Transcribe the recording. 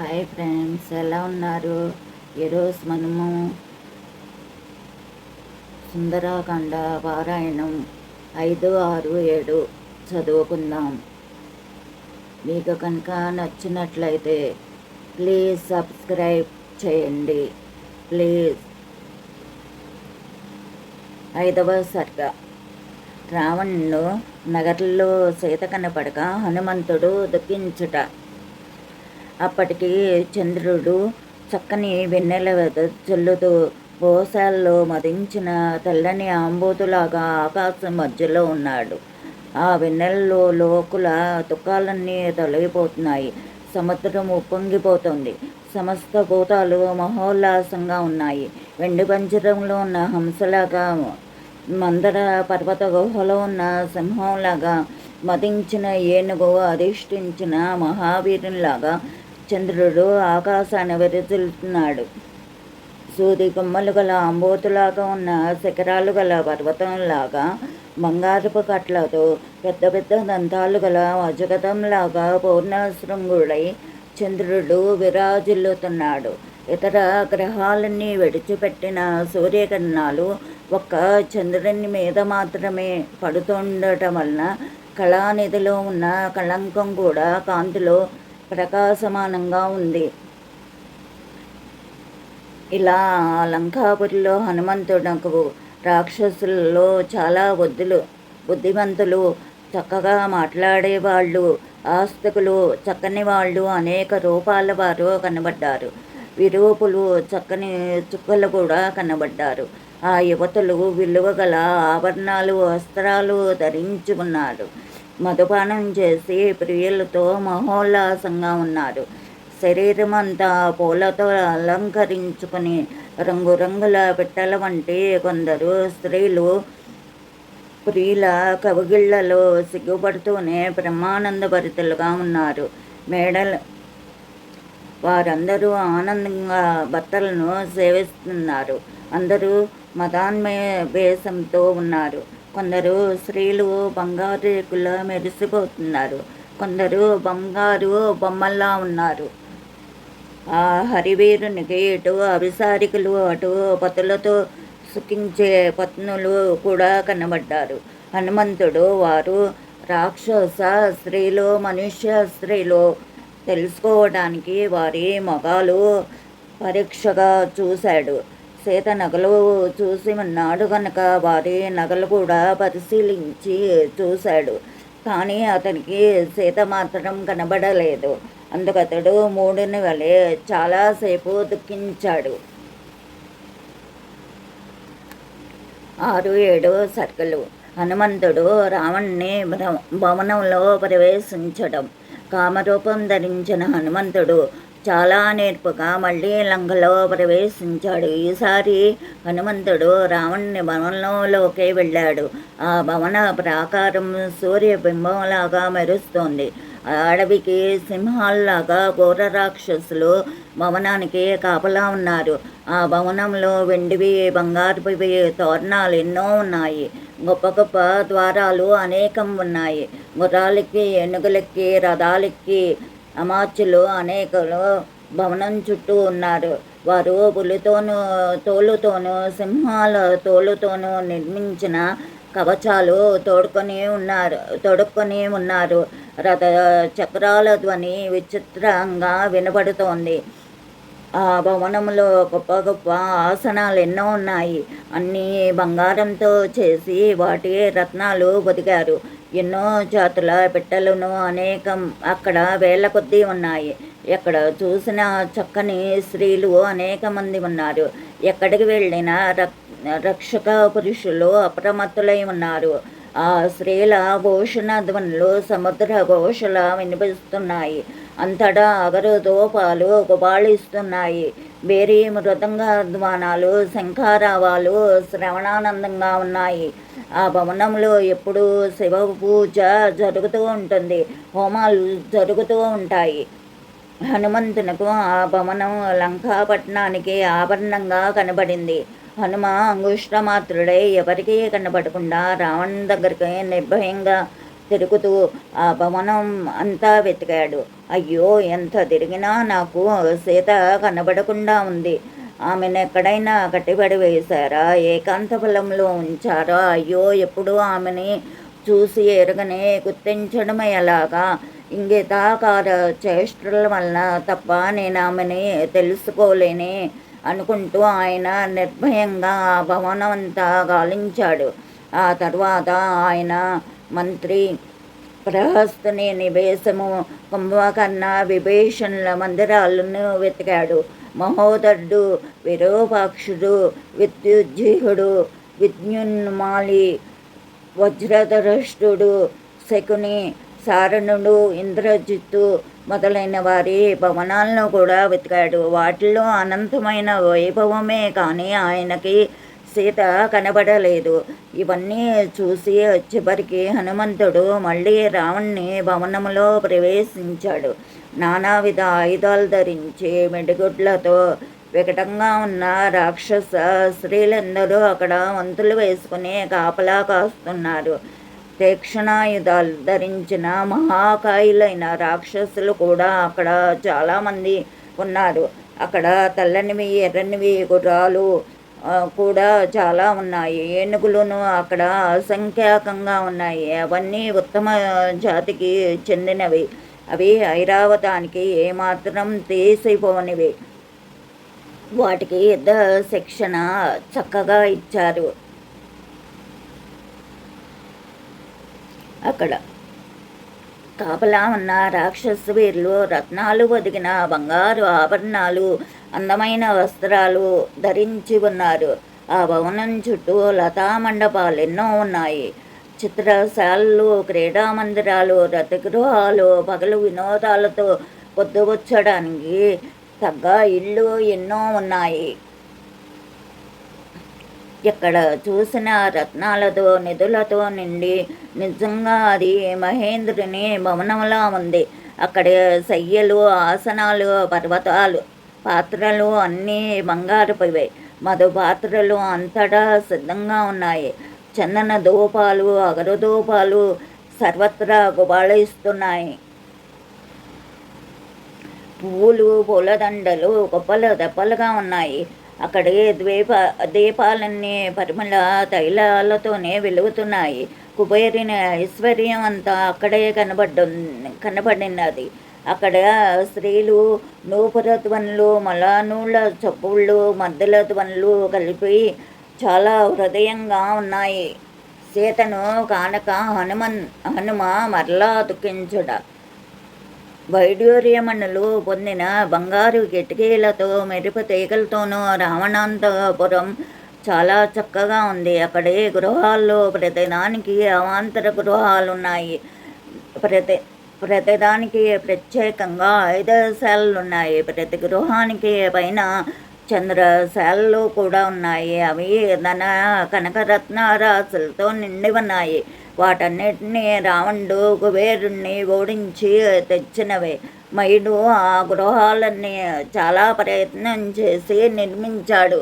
Hi friends ఎలా ఉన్నారు? ఈరోజు మనము సుందరాకాండ పారాయణం ఐదు ఆరు ఏడు చదువుకుందాం. మీకు కనుక నచ్చినట్లయితే ప్లీజ్ సబ్స్క్రైబ్ చేయండి. ప్లీజ్. ఐదవ సర్గ. రావణ్ను నగరంలో సీత కనపడక హనుమంతుడు దుఃఖించుట అప్పటికి చంద్రుడు చక్కని వెన్నెల చల్లుతూ పోసాల్లో మదించిన తెల్లని ఆంబోతులాగా ఆకాశం మధ్యలో ఉన్నాడు. ఆ వెన్నెలలో లోకుల దుఃఖాలన్నీ తొలగిపోతున్నాయి. సముద్రం ఉప్పొంగిపోతుంది. సమస్త భూతాలు మహోల్లాసంగా ఉన్నాయి. వెండి పంజరంలో ఉన్న హంసలాగా మందర పర్వత గుహలో ఉన్న సింహంలాగా మతించిన ఏనుగు అధిష్ఠించిన మహావీరునిలాగా చంద్రుడు ఆకాశాన్ని వెదజల్లుతున్నాడు సూది కొమ్మలు గల అంబోతులాగా ఉన్న శిఖరాలు గల పర్వతంలాగా బంగారపు కట్లతో పెద్ద పెద్ద దంతాలు గల అజగతంలాగా పూర్ణశృంగుడై చంద్రుడు విరాజిల్లుతున్నాడు. ఇతర గ్రహాలన్నీ విడిచిపెట్టిన సూర్యకిరణాలు ఒక్క చంద్రుని మీద మాత్రమే పడుతుండటం వలన కళానిధిలో ఉన్న కళంకం కూడా కాంతిలో ప్రకాశమానంగా ఉంది. ఇలా లంకాపురిలో హనుమంతుడకు రాక్షసులలో చాలా బుద్ధులు బుద్ధిమంతులు చక్కగా మాట్లాడేవాళ్ళు ఆస్తికులు చక్కని వాళ్ళు అనేక రూపాల వారు కనబడ్డారు. విరూపులు చక్కని చుక్కలు కూడా కనబడ్డారు. ఆ యువతులు విలువ గల ఆభరణాలు వస్త్రాలు ధరించి ఉన్నారు మధుపానం చేసి ప్రియులతో మహోల్లాసంగా ఉన్నారు. శరీరం అంతా పూలతో అలంకరించుకుని రంగురంగుల పిట్టల వంటి కొందరు స్త్రీలు ప్రియుల కవిగిళ్ళలో సిగ్గుపడుతూనే బ్రహ్మానందభరితులుగా ఉన్నారు. మేడల్ వారందరూ ఆనందంగా భర్తలను సేవిస్తున్నారు. అందరూ మతాన్మయ వేషంతో ఉన్నారు. కొందరు స్త్రీలు బంగారు రేకుల్లో మెరిసిపోతున్నారు. కొందరు బంగారు బొమ్మల్లా ఉన్నారు. ఆ హరివీరునికి ఇటు అభిసారికులు అటు పతులతో సుఖించే పత్నులు కూడా కనబడ్డారు. హనుమంతుడు వారు రాక్షస స్త్రీలు మనుష్య స్త్రీలు తెలుసుకోవడానికి వారి మొగాలు పరీక్షగా చూశాడు. సీత నగలు చూసి ఉన్నాడు కనుక వారి నగలు కూడా పరిశీలించి చూశాడు. కానీ అతనికి సీత మాత్రం కనబడలేదు. అందుకతడు మూడిని వలె చాలాసేపు దుఃఖించాడు. ఆరు ఏడు సర్కలు. హనుమంతుడు రావణ్ణి భవనంలో ప్రవేశించడం. కామరూపం ధరించిన హనుమంతుడు చాలా నేర్పుగా మళ్ళీ లంకలో ప్రవేశించాడు. ఈసారి హనుమంతుడు రావణుని భవనంలోకి వెళ్ళాడు. ఆ భవన ప్రాకారం సూర్యబింబంలాగా మెరుస్తోంది. అడవికి సింహాల్లాగా ఘోర రాక్షసులు భవనానికి కాపలా ఉన్నారు. ఆ భవనంలో వెండివి బంగారుపివి తోరణాలు ఎన్నో ఉన్నాయి. గొప్ప గొప్ప ద్వారాలు అనేకం ఉన్నాయి. గుర్రాలకి ఏనుగులకి రథాలకి అమాత్యులు అనేకలు భవనం చుట్టూ ఉన్నారు. వారు పులితోనూ తోలుతోనూ సింహాల తోలుతోనూ నిర్మించిన కవచాలు తోడుకొని ఉన్నారు తొడుక్కొని ఉన్నారు. రథ చక్రాల ధ్వని విచిత్రంగా వినపడుతోంది ఆ భవనంలో గొప్ప గొప్ప ఆసనాలు ఎన్నో ఉన్నాయి. అన్నీ బంగారంతో చేసి వాటి రత్నాలు బతికారు. ఎన్నో జాతుల పిట్టలను అనేకం అక్కడ వేల కొద్దీ ఉన్నాయి. ఎక్కడ చూసిన చక్కని స్త్రీలు అనేక మంది ఉన్నారు. ఎక్కడికి వెళ్ళిన రక్షక పురుషులు అప్రమత్తులై ఉన్నారు. ఆ స్త్రీల ఘోషణ ధ్వనులు సముద్ర ఘోషల వినిపిస్తున్నాయి. అంతటా అగరు దోపాలు గుబాళిస్తున్నాయి బేరీ మృదంగ ధ్వానాలు శంఖారావాలు శ్రవణానందంగా ఉన్నాయి. ఆ భవనంలో ఎప్పుడు శివ పూజ జరుగుతూ ఉంటుంది. హోమాలు జరుగుతూ ఉంటాయి. హనుమంతునకు ఆ భవనం లంకాపట్నానికి ఆభరణంగా కనబడింది. హనుమ అంగుష్టమాత్రుడై ఎవరికీ కనబడకుండా రావణ్ దగ్గరికి నిర్భయంగా తిరుగుతూ ఆ భవనం అంతా వెతికాడు. అయ్యో ఎంత తిరిగినా నాకు సీత కనబడకుండా ఉంది. ఆమెను ఎక్కడైనా కట్టిబడి వేశారా? ఏకాంత బలంలో ఉంచారా? అయ్యో ఎప్పుడు ఆమెని చూసి ఎరగనే గుర్తించడం ఎలాగా? ఇంగితాకార చేష్టల వలన తప్ప నేను ఆమెని తెలుసుకోలేని అనుకుంటూ ఆయన నిర్భయంగా ఆ భవనం అంతా గాలించాడు. ఆ తర్వాత ఆయన మంత్రి ప్రహస్తుని నివేశము కుంభకర్ణ విభీషణుల మందిరాలను వెతికాడు. మహోదరుడు విరూపాక్షుడు విద్యుజ్జీహుడు విద్యున్మాలి వజ్రధరష్టుడు శకుని సారణుడు ఇంద్రజిత్తు మొదలైన వారి భవనాలను కూడా వెతికాడు. వాటిలో అనంతమైన వైభవమే కానీ ఆయనకి సీత కనబడలేదు. ఇవన్నీ చూసి చివరికి హనుమంతుడు మళ్ళీ రావణ్ణి భవనంలో ప్రవేశించాడు. నానావిధ ఆయుధాలు ధరించి మెడిగుడ్లతో వికటంగా ఉన్న రాక్షస స్త్రీలందరూ అక్కడ వంతులు వేసుకుని కాపలా కాస్తున్నారు. తీక్షణాయుధాలు ధరించిన మహాకాయులైన రాక్షసులు కూడా అక్కడ చాలామంది ఉన్నారు. అక్కడ తెల్లనివి ఎర్రనివి గుర్రాలు కూడా చాలా ఉన్నాయి. ఏనుగులను అక్కడ అసంఖ్యాకంగా ఉన్నాయి. అవన్నీ ఉత్తమ జాతికి చెందినవి. అవి ఐరావతానికి ఏమాత్రం తీసిపోనివి. వాటికి యుద్ధ శిక్షణ చక్కగా ఇచ్చారు. అక్కడ కాపలా ఉన్న రాక్షస వీరులు రత్నాలు ఒదిగిన బంగారు ఆభరణాలు అందమైన వస్త్రాలు ధరించి ఉన్నారు. ఆ భవనం చుట్టూ లతా మండపాలు ఎన్నో ఉన్నాయి. చిత్రశాలలు క్రీడా మందిరాలు రథగృహాలు పగలు వినోదాలతో పొద్దుగొచ్చడానికి తగ్గ ఇళ్ళు ఎన్నో ఉన్నాయి. ఎక్కడ చూసిన రత్నాలతో నిధులతో నిండి నిజంగా అది మహేంద్రుని భవనంలా ఉంది. అక్కడ శయ్యలు ఆసనాలు పర్వతాలు పాత్రలు అన్నీ బంగారుపోయి మధు పాత్రలు అంతటా సిద్ధంగా ఉన్నాయి. చందన ధూపాలు అగరధూపాలు సర్వత్రా గుబాళిస్తున్నాయి. పువ్వులు పూలదండలు గొప్పలు దెబ్బలుగా ఉన్నాయి. అక్కడే ద్వీప దీపాలన్నీ పరిమళ తైలాలతోనే వెలుగుతున్నాయి. కుబేరిన ఐశ్వర్యం అంతా అక్కడే కనబడ్డ కనబడినది. అక్కడ స్త్రీలు నూపురత్వనులు మలానూళ్ళ చప్పుళ్ళు మద్దలత్వనులు కలిపి చాలా హృదయంగా ఉన్నాయి. సీతను కానక హనుమన్ హనుమ మరలా దుఃఖించుట. వైడ్యూర్యమణులు పొందిన బంగారు కిటికీలతో మెరుపు తీగలతోనూ రావణాంతపురం చాలా చక్కగా ఉంది. అక్కడే గృహాల్లో ప్రతిదానికి అవాంతర గృహాలు ఉన్నాయి ప్రతి ప్రతిదానికి ప్రత్యేకంగా ఐదు శాలలు ఉన్నాయి ప్రతి గృహానికి పైన చంద్రశాలలు కూడా ఉన్నాయి. అవి ధన కనకరత్న రాసులతో నిండి ఉన్నాయి. వాటన్నిటినీ రావణుడు కుబేరుణ్ణి ఓడించి తెచ్చినవి. మయుడు ఆ గృహాలన్నీ చాలా ప్రయత్నం చేసి నిర్మించాడు.